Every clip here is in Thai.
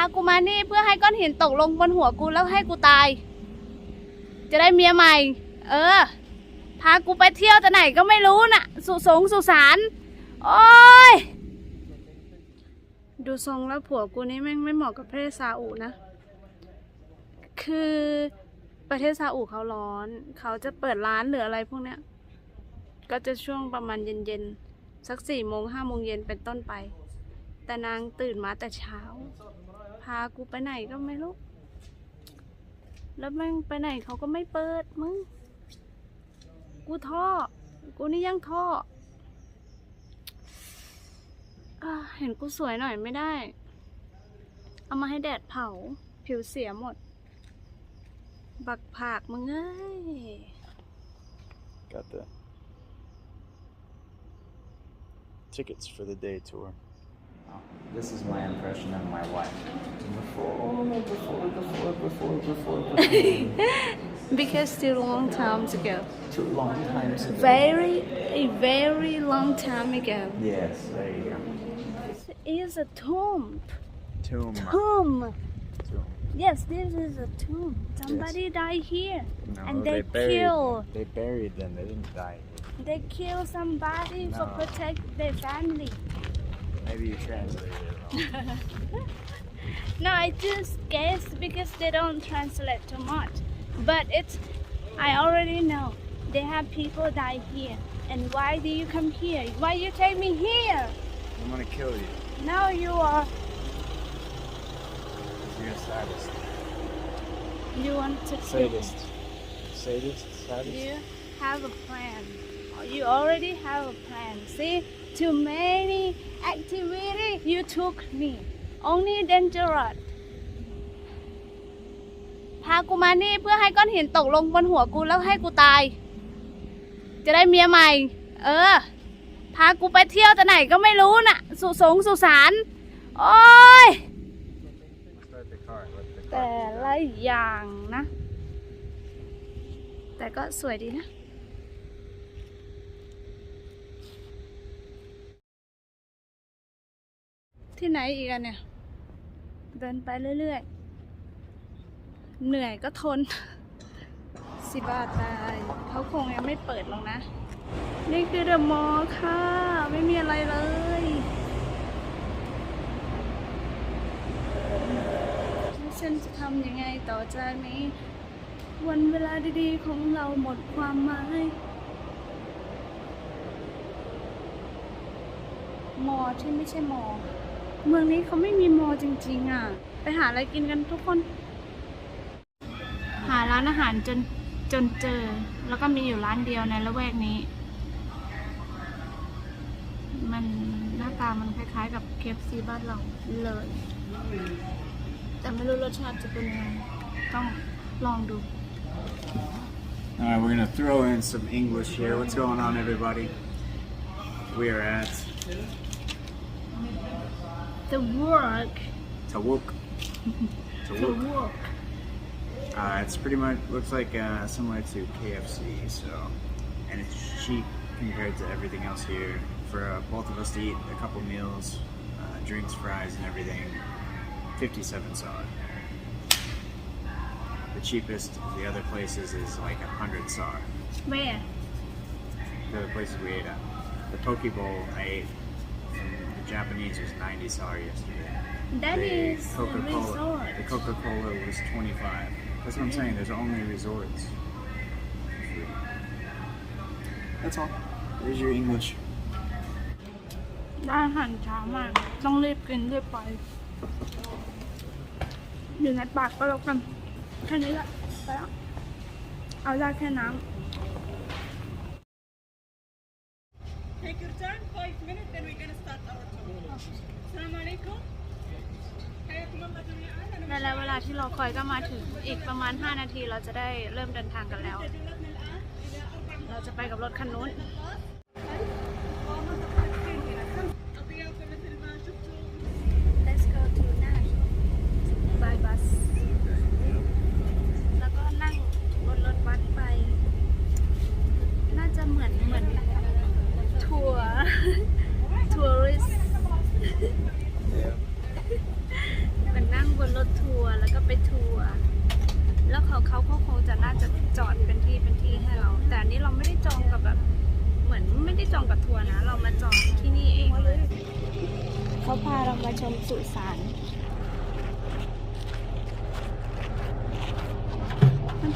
ากูมานี่เพื่อให้ก้อนหินตกลงบนหัวกูแล้วให้กูตาย จะได้เมียใหม่ เออ พากูไปเที่ยวแต่ไหนก็ไม่รู้น่ะ สุสงสุสานโอ้ย ดูทรงแล้วผัวกูนี่แม่งไม่เหมาะกับประเทศซาอุนะ คือประเทศซาอุเขาร้อน เขาจะเปิดร้านหรืออะไรพวกเนี้ย ก็จะช่วงประมาณเย็นๆ สักสี่โมงห้าโมงเย็นเป็นต้นไป แต่นางตื่นมาแต่เช้าากูไปไหนก็ไม่รู้ แล้วแม่งไปไหนเขาก็ไม่เปิดมึง กูท่อ กูนี่ยังท่ออเห็นกูสวยหน่อยไม่ได้ เอามาให้แดดเผา ผิวเสียหมด บักผากมึงเอ้ย Got the tickets for the day tour. This is my impression of my wife. Before, before, before, before, before, before. because still long time ago Two long times ago. very a very long time ago Yes, there you go. this is a tomb Tomb. tomb Tomb. yes this is a tomb somebody died here No, and they, buried. kill They buried them. They didn't die. they kill somebody for protect their family Maybe you translated it wrong. no i just guess because they don't translate too much but it's i already know they have people die here and why do you come here why you take me here I'm gonna kill you. now you are You're a sadist. you want to kill me. Sadist. Sadist? Sadist? You have a plan. You already have a plan. See, too many activity you took me. Only dangerous. พากูมานี่เพื่อให้ก้อนหินตกลงบนหัวกูแล้วให้กูตาย จะได้เมียใหม่ เออ พากูไปเที่ยวแต่ไหนก็ไม่รู้น่ะ สุสงสุสานโอ้ย แต่ละอย่างนะ แต่ก็สวยดีนะ ที่ไหนอีกอะเนี่ย เดินไปเรื่อยๆ เหนื่อยก็ทน สิบาทตาย เขาคงยังไม่เปิดหรอกนะ นี่คือเดอะมอลล์ค่ะ ไม่มีอะไรเลยแล้วฉันจะทำยังไงต่อจากนี้วันเวลาดีๆ ของเราหมดความหมาย มอที่ไม่ใช่มอ เมืองนี้เขาไม่มีมอจริงๆอะ ไปหาอะไรกินกันทุกคน หาร้านอาหารจนจนเจอ แล้วก็มีอยู่ร้านเดียวในละแวกนี้ มันหน้าตามันคล้ายๆกับเคฟซีบ้านเราเลย แต่ไม่รู้รสชาติจะเป็นยังไง ต้องลองดู Alright, we're gonna throw in some English here. What's going on, everybody? We are at The work Tawuk. the Tawuk. work Uh, it's pretty much looks like uh, similar to KFC, so and it's cheap compared to everything else here. For uh, both of us to eat a couple meals, uh, drinks, fries, and everything, fifty-seven sar. The cheapest of the other places is like a hundred sar. where The other places we ate at. The poke bowl I ate Japanese was ninety sar yesterday. that the is a Coca Cola. resort The Coca Cola was twenty five. That's what I'm saying. There's only resorts. That's all. There's your English. ร้านอาหารช้ามาก ต้องรีบกินรีบไป อยู่ในปากก็แล้วกัน แค่นี้แหละไปแล้วเอาได้แค่น้ Take และแล้เวลาที่เราคอยก็มาถึงอีกประมาณ 5 นาทีเราจะได้เริ่มเดินทางกันแล้ว เราจะไปกับรถคันนู้น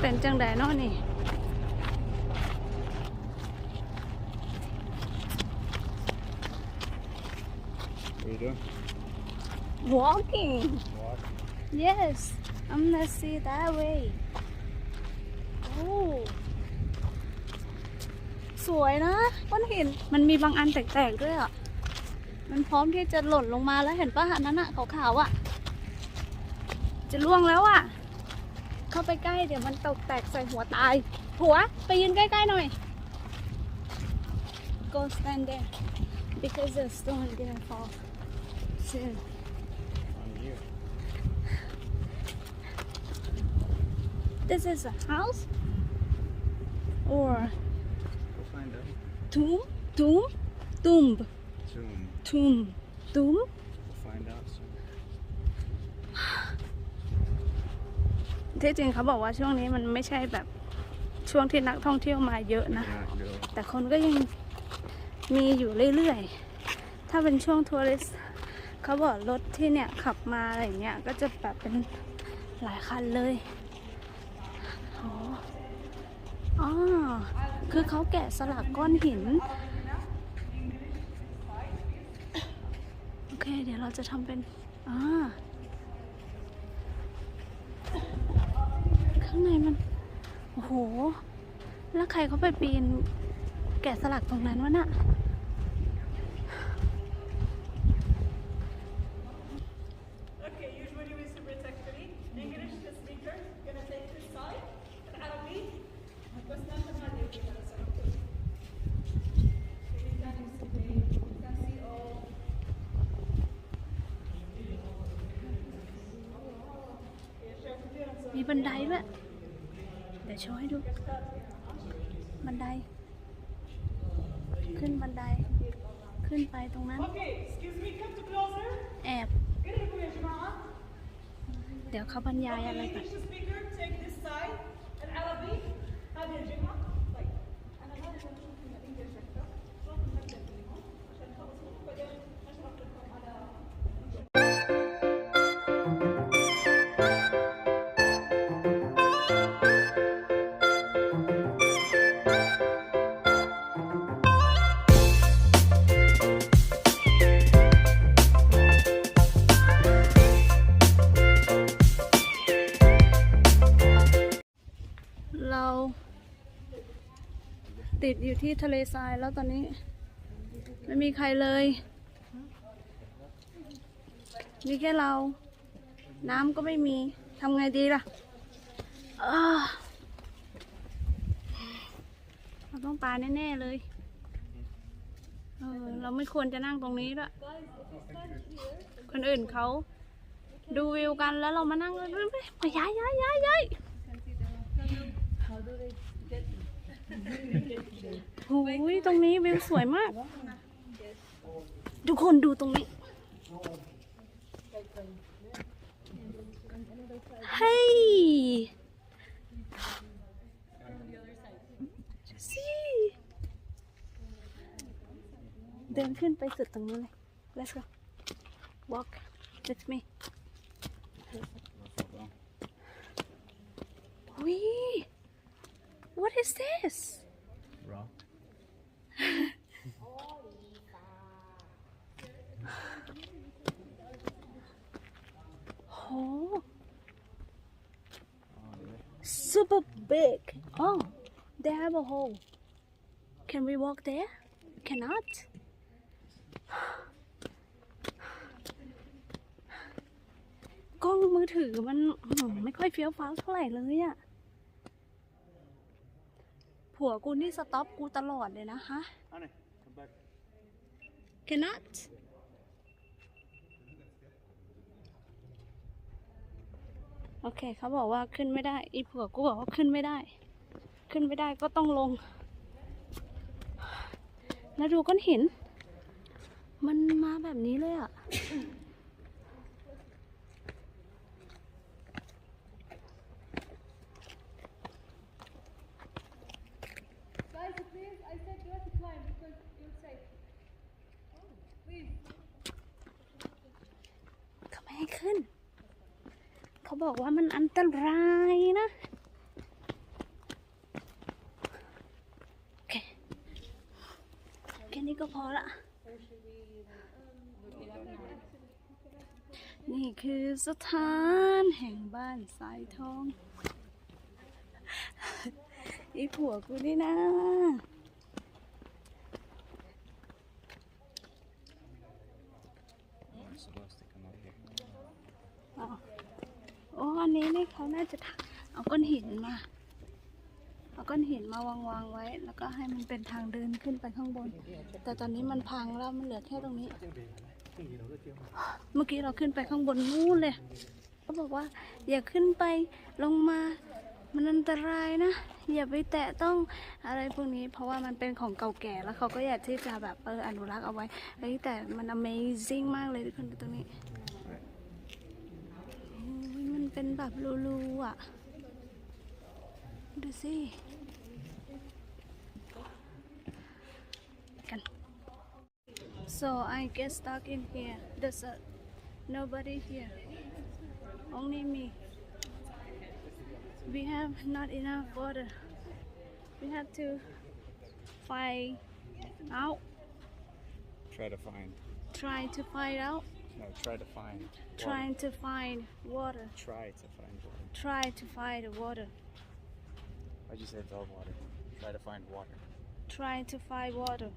เป็นจังไดเนาะนี่ What are you doing? walking Walk. yes I'm gonna see that way โอ้สวยนะก้อนหินมันมีบางอันแตกๆด้วยอะ มันพร้อมที่จะหล่นลงมาแล้วเห็นปะอันนั้นอะขาวๆอะ จะล่วงแล้วอะ เข้าไปใกล้เดี๋ยวมันตกแตกใส่หัวตาย หัวไปยืนใกล้ๆหน่อย go stand there because the stone gonna fall soon On you. This is a house or We'll find out. tomb, tomb, tomb, Soon. tomb, tomb. We'll find out soon. ที่จริงเขาบอกว่าช่วงนี้มันไม่ใช่แบบช่วงที่นักท่องเที่ยวมาเยอะนะ แต่คนก็ยังมีอยู่เรื่อยๆ ถ้าเป็นช่วงทัวริสเขาบอกรถที่เนี่ยขับมาอะไรเงี้ยก็จะแบบเป็นหลายคันเลยโอ้อ๋อ คือเขาแกะสลักก้อนหิน โอเค เดี๋ยวเราจะทำเป็นอ่าข้างในมัน โอ้โห แล้วใครเขาไปปีนแกะสลักตรงนั้นวะน่ะ ดี๋ยวเขาบรรยายอะไรก่อน อยู่ที่ทะเลทรายแล้วตอนนี้ ไม่มีใครเลย มีแค่เรา น้ำก็ไม่มีทำไงดีล่ะเราต้องตายแน่ๆเลยเออเราไม่ควรจะนั่งตรงนี้ด้วยคนอื่นเขาดูวิวกันแล้วเรามานั่งเลยไปไปย้ายย้ายย้ายย้าย โอ้ยตรงนี้วิวสวยมาก ทุกคนดูตรงนี้ เฮ้ย เดินขึ้นไปสุดตรงนู้นเลย let's go walk with me วิ what is this Rock. Oh. Super big. Oh, they have a hole. Can we walk there? Cannot. กล้องมือถือมันอื้อหือไม่ค่อยเฟี้ยวฟ้าวเท่าไหร่เลยอะ ผัวกูนี่สต็อปกูตลอดเลยนะฮะ Honey, come back. cannot โอเคเขาบอกว่าขึ้นไม่ได้ อีผัวกูบอกว่าขึ้นไม่ได้ ขึ้นไม่ได้ก็ต้องลง แล้วดูก้อนหิน มันมาแบบนี้เลยอะ ให้ขึ้น เขาบอกว่ามันอันตรายนะโอเคแค่นี้ก็พอละ นี่คือสถานแห่งบ้านสายทองไอีผัวกูนี่นะ We're supposed to come out here. อ๋อโอันนี้นี่เขาน่าจะเอาก้อนหินมา เอาก้อนหินมาวางวางไว้ แล้วก็ให้มันเป็นทางเดินขึ้นไปข้างบน แต่ตอนนี้มันพังแล้วมันเหลือแค่ตรงนี้ เมื่อกี้เราขึ้นไปข้างบนนู่นเลยเขาบอกว่า อย่าขึ้นไปลงมามันอันตรายนะ อย่าไปแตะต้องอะไรพวกนี้ เพราะว่ามันเป็นของเก่าแก่แล้วเขาก็อยากที่จะแบบเอออนุรักษ์เอาไว้แต่มัน amazing มากเลยทุกคนตรงนี้ เป็นแบบรูๆอ่ะ ดูสิ กัน so I get stuck in here there's a nobody here only me we have not enough water we have to find out Try to find. try to find out No, try to find. trying to find water Try to find water. try to find water Why'd you say the water? Try to find water. trying to find water.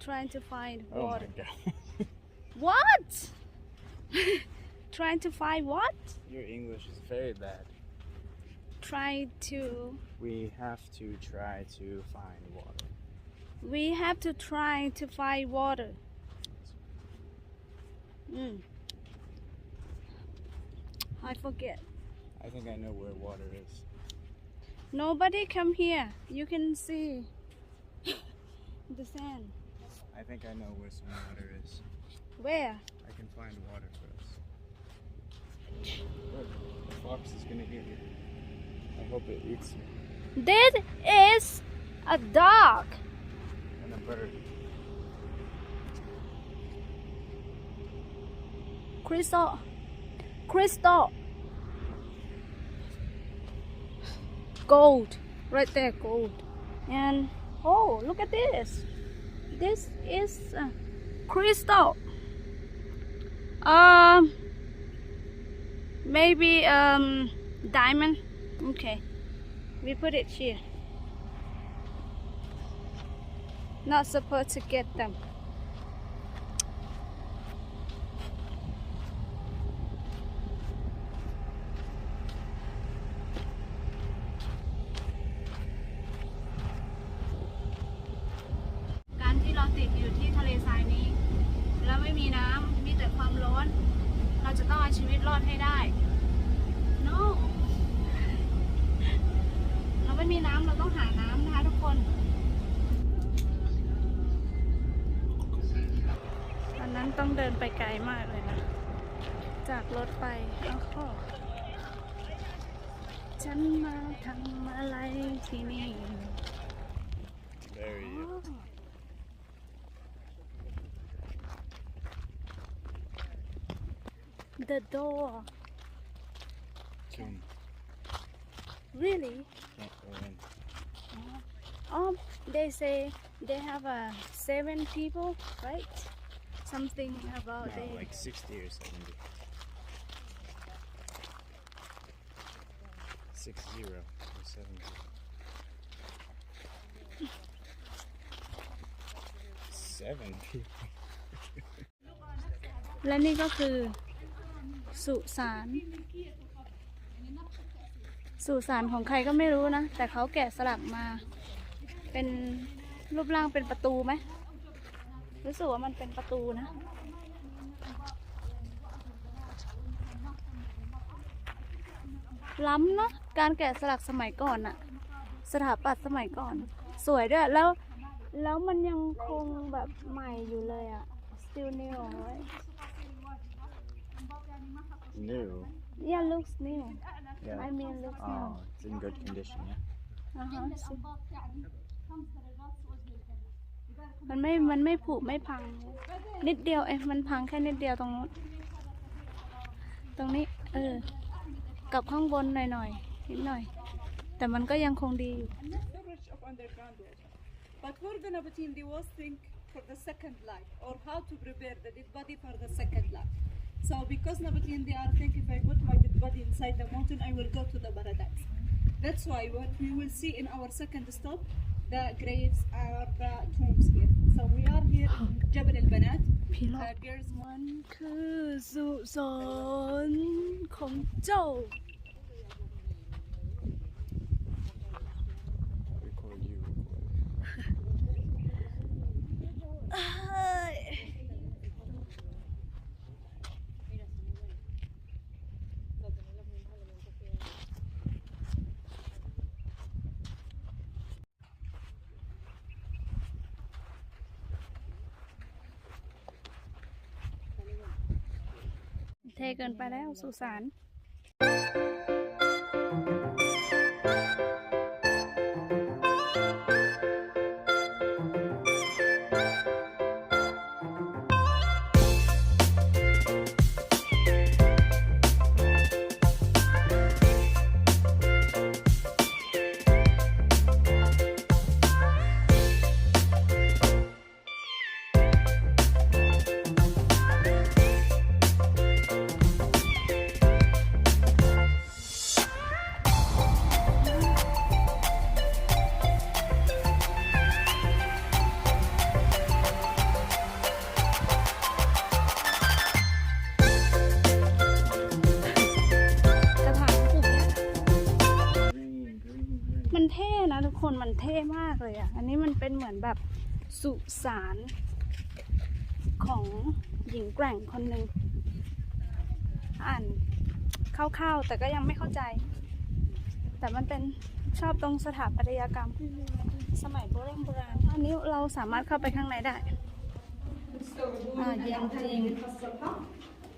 Trying to find Oh water. my god. What? trying to find what? Your English is very bad. Try to. We have to try to find water. We have to try to find water. Mm. I forget. I think I know where water is. Nobody come here. You can see the sand. I think I know where some water is. Where? I can find water for us. Look, the fox is gonna get you. I hope it eats you. This is a dog. And a bird. Crystal. Crystal. Gold. Right there, gold. And oh, look at this. This is uh, crystal. Um, maybe um diamond. Okay, we put it here. Not supposed to get them. เดินไปไกลมากเลยนะ จากรถไปเอาข้อฉันมาทำอะไรที่นี่ Very. The door. Tomb. Really? Can't go in. Um, they say they have a seven people, right? Something about No, they. like 60 or 70. Six zero or seven zero. Seven people. และนี่ก็คือ สุสาน สุสานของใครก็ไม่รู้นะ แต่เขาแกะสลักมา เป็นรูปร่างเป็นประตูไหม รู้สึกว่ามันเป็นประตูนะ ล้ำเนาะการแกะสลักสมัยก่อนอะสถาปัตย์สมัยก่อน สวยด้วย แล้ว แล้วมันยังคงแบบใหม่อยู่เลยอะ still new right New. yeah looks new Yeah. I mean looks new Oh, it's in good condition, yeah. อ่าฮะ มันไม่ มันไม่ผุไม่พัง นิดเดียวเองมันพังแค่นิดเดียวตรงนู้น ตรงนี้ เออ กับข้างบนหน่อยๆนิดหน่อย แต่มันก็ยังคงดีอยู่ storage of underground water. But we're gonna put in the worst thing for the second life, or how to prepare the dead body for the second life. So because Nabatean they are think if I put my dead body inside the mountain, I will go to the paradise. That's why what we will see in our second stop, the graves are the tombs here. So we are here in Jabal al Banat. พี่รอ Uh, ด girls มันคือสุสานของเจ้า เทเกินไปแล้วสุสาน สุสานของหญิงแกร่งคนหนึ่งอ่านเข้าๆแต่ก็ยังไม่เข้าใจ แต่มันเป็นชอบตรงสถาปัตยกรรม สมัยโบราณโบราณอันนี้เราสามารถเข้าไปข้างในได้อ่าเย็นจริง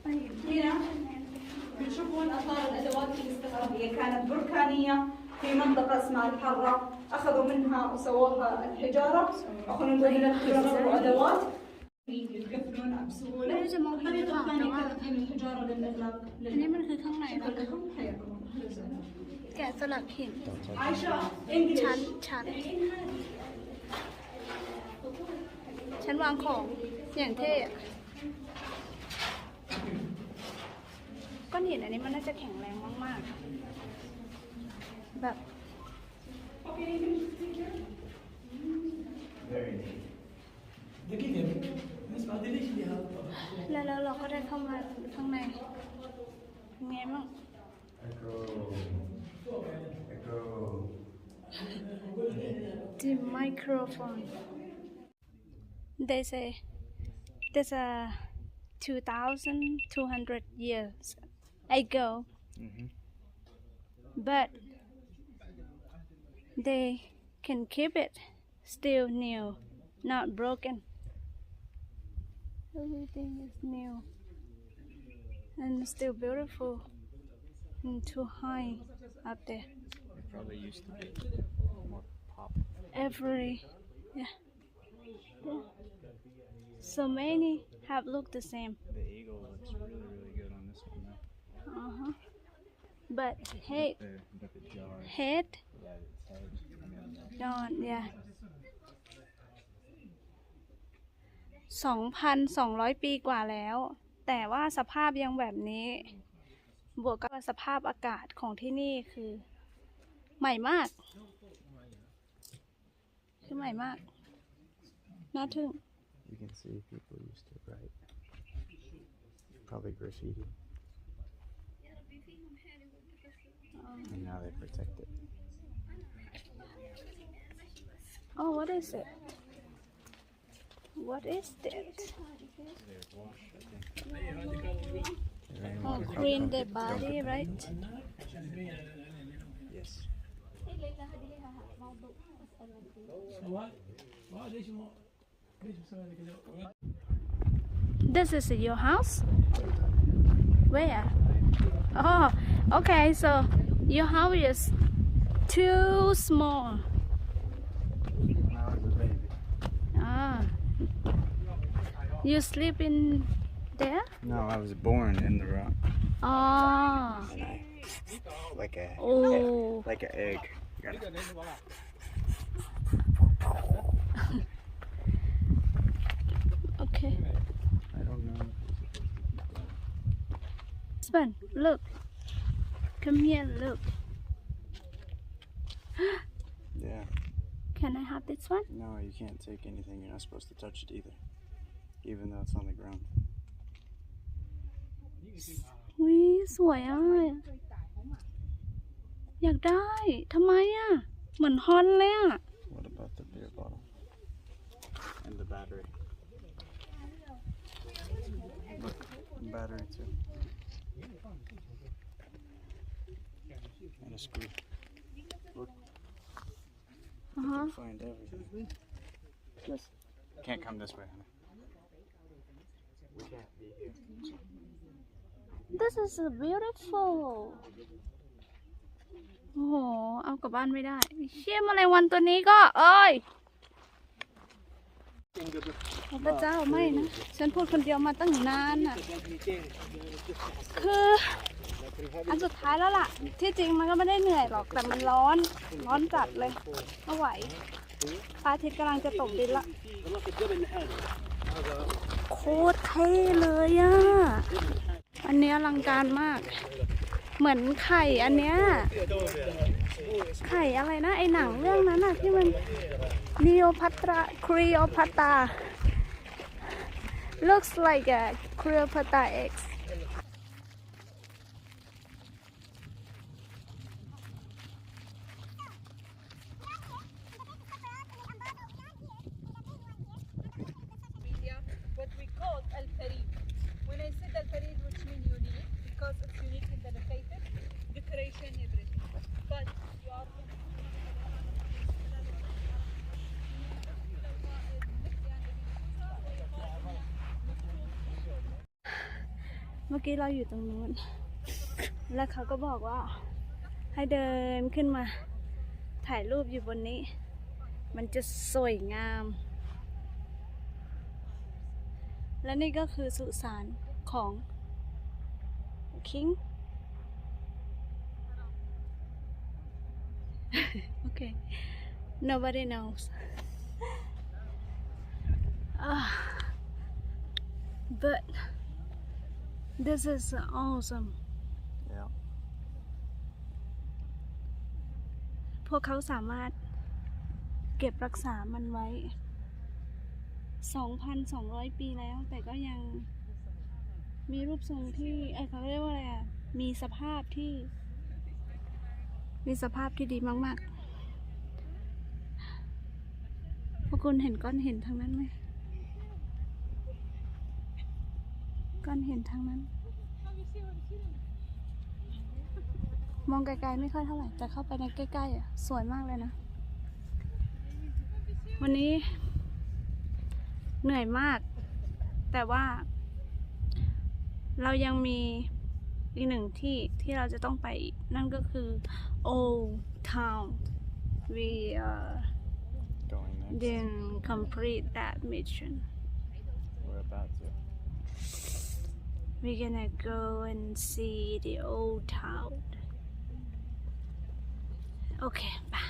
ไป اثار الادوات الاستخباريه كانت بركانيه في منطقه اسمها الحره اخذوا منها وسووها الحجاره اخذوا من الحجاره وادوات يقفلونها بسهوله لا يوجد موهبة الطريقه طبعاً. الثانيه كانت من الحجاره للاغلاق อันนี้มันคือข้างในนะ لكم حياكم الله. แกะสลักหิน عايشه ชั้น انجلش ชั้นชั้นวางของอย่างเท่อะก้อนหินอันนี้มันน่าจะแข็งแรงมากๆ But Very Là lâu lọt có ra không là thân này Nghe em không? Echo. Echo. The microphone. They say There's a 2,200 years ago. Mm -hmm. But they can keep it still new, not broken. Everything is new and still beautiful and too high up there. It probably used to be more pop. Every yeah, yeah. So many have looked the same. The eagle looks really, really good on this one though. Uh huh. But hey, The, but the head yeah, its head. I mean, Dawn yeah สองพันสองร้อยปีกว่าแล้ว แต่ว่าสภาพยังแบบนี้ บวกกับสภาพอากาศของที่นี่คือ ใหม่มาก คือใหม่มาก น่าทึ่ง you can see people used to write. Probably graffiti. And now they protect Oh, what is it? What is that? Oh, clean the body, right? Yes. This is your house? Where? Oh, okay, so your house is too small. You sleep in there? No, I was born in the rock. Ah. Like a oh. like an egg. okay. I don't know. Look. Come here, look. yeah. Can I have this one? No, you can't take anything. You're not supposed to touch it either Even though it's on the ground. วิสวยอ่ะ อยากได้ ทำไมอ่ะ เหมือนฮอนเลยอ่ะ What about the beer bottle? And the battery. Look, battery too. And a screw. Look, อ่าฮะ find everything. Yes. Can't come this way, honey. We can't be here. This is beautiful โอ้โห เอากลับบ้านไม่ได้ เชี่ยแมลงวันตัวนี้ก็ เอ้ย พระเจ้าไม่นะ ฉันพูดคนเดียวมาตั้งนานน่ะ คืออันสุดท้ายแล้วล่ะ ที่จริงมันก็ไม่ได้เหนื่อยหรอก แต่มันร้อน ร้อนจัดเลย ไม่ไหวพระอาทิตย์กำลังจะตกดินละ โคตรเท่เลยอะ อันเนี้ยอลังการมาก เหมือนไข่อันเนี้ย ไข่อะไรนะ ไอหนังเรื่องนั้นอะที่มันนีโอพัตราครีโอพัตตา looks like a Cleopatra X media, what we call Al Farid. When I said Al Farid, which means unique, because it's unique in the located, decoration, everything. But you are เมื่อ กี้เราอยู่ตรงนู้น แล้วเขาก็บอกว่า ให้เดินขึ้นมา ถ่ายรูปอยู่บนนี้ มันจะสวยงาม และนี่ก็คือสุสานของคิงโอเค nobody knows Ah, but this is awesome Yeah. พวกเขาสามารถเก็บรักษามันไว้ 2,200 ปีแล้ว แต่ก็ยังมีรูปทรงที่เอ้ยเขาเรียกว่าอะไรอะ มีสภาพที่ มีสภาพที่ดีมาก ๆ พวกคุณเห็นก้อนเห็นทางนั้นไหม ก้อนเห็นทางนั้น มองไกลๆไม่ค่อยเท่าไหร่ แต่เข้าไปในใกล้ๆอะสวยมากเลยนะ วันนี้ เหนื่อยมาก แต่ว่า เรายังมีอีกหนึ่งที่ที่เราจะต้องไปอีกนั่นก็คือ Old Town we uh, Going next. didn't complete that mission We're about to. We're gonna go and see the old town โอเคไป